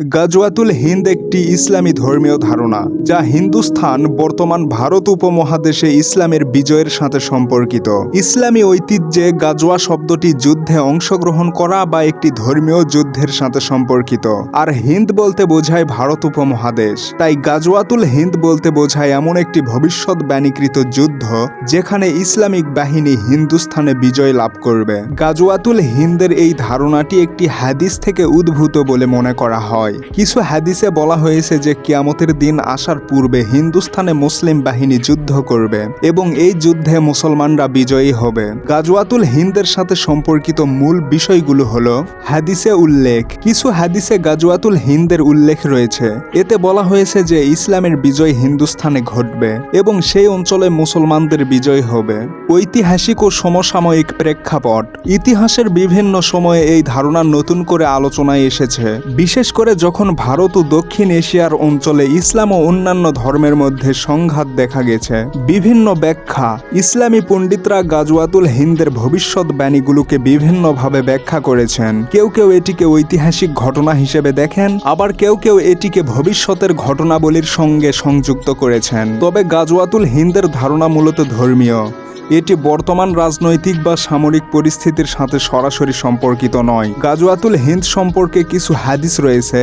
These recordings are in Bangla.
গাজওয়াতুল হিন্দ একটি ইসলামী ধর্মীয় ধারণা, যা হিন্দুস্থান, বর্তমান ভারত উপমহাদেশে ইসলামের বিজয়ের সাথে সম্পর্কিত। ইসলামী ঐতিহ্যে গাজওয়া শব্দটি যুদ্ধে অংশগ্রহণ করা বা একটি ধর্মীয় যুদ্ধের সাথে সম্পর্কিত। আর হিন্দ বলতে বোঝায় ভারত উপমহাদেশ। তাই গাজওয়াতুল হিন্দ বলতে বোঝায় এমন একটি ভবিষ্যৎ বাণীকৃত যুদ্ধ, যেখানে ইসলামিক বাহিনী হিন্দুস্থানে বিজয় লাভ করবে। গাজওয়াতুল হিন্দের এই ধারণাটি একটি হাদিস থেকে উদ্ভূত বলে মনে করা হয়। কিছু হাদিসে বলা হয়েছে যে কিয়ামতের দিন আসার পূর্বে হিন্দুস্থানে মুসলিম বাহিনী যুদ্ধ করবে এবং এই যুদ্ধে মুসলমানরা বিজয়ী হবে। গাজওয়াতুল হিন্দের সাথে সম্পর্কিত মূল বিষয়গুলো হলো হাদিসে উল্লেখ। কিছু হাদিসে গাজওয়াতুল হিন্দের উল্লেখ রয়েছে। এতে বলা হয়েছে যে ইসলামের বিজয় হিন্দুস্থানে ঘটবে এবং সেই অঞ্চলে মুসলমানদের বিজয় হবে। ঐতিহাসিক ও সমসাময়িক প্রেক্ষাপট। ইতিহাসের বিভিন্ন সময়ে এই ধারণা নতুন করে আলোচনায় এসেছে। বিশেষ করে যখন ভারত ও দক্ষিণ এশিয়ার অঞ্চলে ইসলাম ও অন্যান্য ধর্মের মধ্যে সংঘাত দেখা গেছে, বিভিন্ন ব্যাখ্যা, ইসলামী পণ্ডিতরা গাজওয়াতুল হিন্দের ভবিষ্যৎ বাণীগুলোকে বিভিন্নভাবে ব্যাখ্যা করেছেন। কেউ কেউ এটিকে ঐতিহাসিক ঘটনা হিসেবে দেখেন, আবার কেউ কেউ এটিকে ভবিষ্যতের ঘটনাবলীর সঙ্গে সংযুক্ত করেছেন। তবে গাজওয়াতুল হিন্দের ধারণা মূলত ধর্মীয়। এটি বর্তমান রাজনৈতিক বা সামরিক পরিস্থিতির সাথে সরাসরি সম্পর্কিত নয়। গাজওয়াতুল হিন্দ সম্পর্কে কিছু হাদিস রয়েছে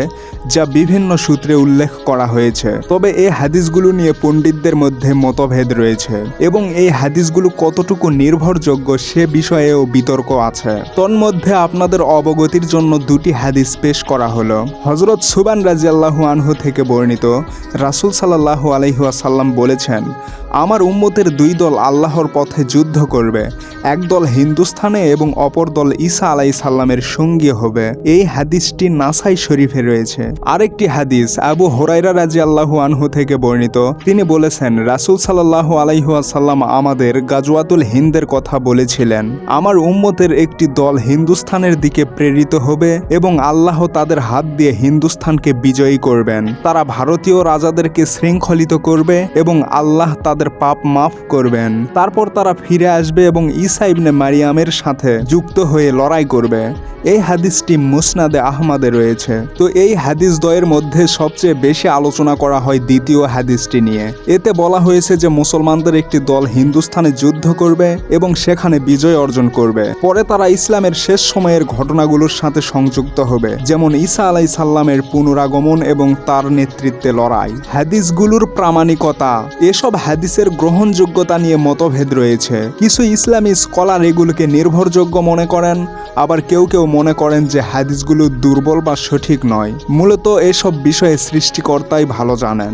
যা বিভিন্ন সূত্রে উল্লেখ করা হয়েছে। তবে এই হাদিসগুলো নিয়ে পণ্ডিতদের মধ্যে মতভেদ রয়েছে এবং এই হাদিসগুলো কতটুকু নির্ভরযোগ্য সে বিষয়েও বিতর্ক আছে। তন্মধ্যে আপনাদের অবগতির জন্য দুটি হাদিস পেশ করা হলো। হজরত সুবান রাজিয়াল্লাহু আনহু থেকে বর্ণিত, রাসূল সাল্লাল্লাহু আলাইহাসাল্লাম বলেছেন, আমার উম্মতের দুই দল আল্লাহর পথে যুদ্ধ করবে। এক দল হিন্দুস্থানে এবং অপর দল ঈসা আলাই সাল্লামের সঙ্গী হবে। এই হাদিসটি নাসাই শরীফে রয়েছে। আরেকটি হাদিস আবু হোরাইরা রাজি আল্লাহু আনহু থেকে বর্ণিত। তিনি বলেছেন, রাসূল সাল্লাল্লাহু আলাইহাসাল্লাম আমাদের গাজওয়াতুল হিন্দের কথা বলেছিলেন, আমার উম্মতের একটি দল হিন্দুস্থানের দিকে প্রেরিত হবে এবং আল্লাহ তাদের হাত দিয়ে হিন্দুস্থানকে বিজয়ী করবেন। তারা ভারতীয় রাজাদেরকে শৃঙ্খলিত করবে এবং আল্লাহ তাদের পাপ মাফ করবেন। তারপর তারা ফিরে আসবে এবং ঈসা ইবনে মারিয়ামের সাথে যুক্ত হয়ে লড়াই করবে। এই হাদিসটি মুসনাদে আহমাদে রয়েছে। তো এই হাদিস দ্বয়ের মধ্যে সবচেয়ে বেশি আলোচনা করা হয় দ্বিতীয় হাদিসটি নিয়ে। এতে বলা হয়েছে যে মুসলমানদের একটি দল হিন্দুস্থানে যুদ্ধ করবে এবং সেখানে বিজয় অর্জন করবে। পরে তারা ইসলামের শেষ সময়ের ঘটনাগুলোর সাথে সংযুক্ত হবে, যেমন ঈসা আলাই সাল্লামের পুনরাগমন এবং তার নেতৃত্বে লড়াই। হাদিসগুলোর প্রামাণিকতা, এসব হাদিসের গ্রহণযোগ্যতা নিয়ে মতভেদ রয়েছে। কিছু ইসলামী স্কলার এগুলোকে নির্ভরযোগ্য মনে করেন, আবার কেউ কেউ মনে করেন যে হাদিসগুলো দুর্বল বা সঠিক নয়। মূলত এসব বিষয়ে সৃষ্টিকর্তাই ভালো জানেন।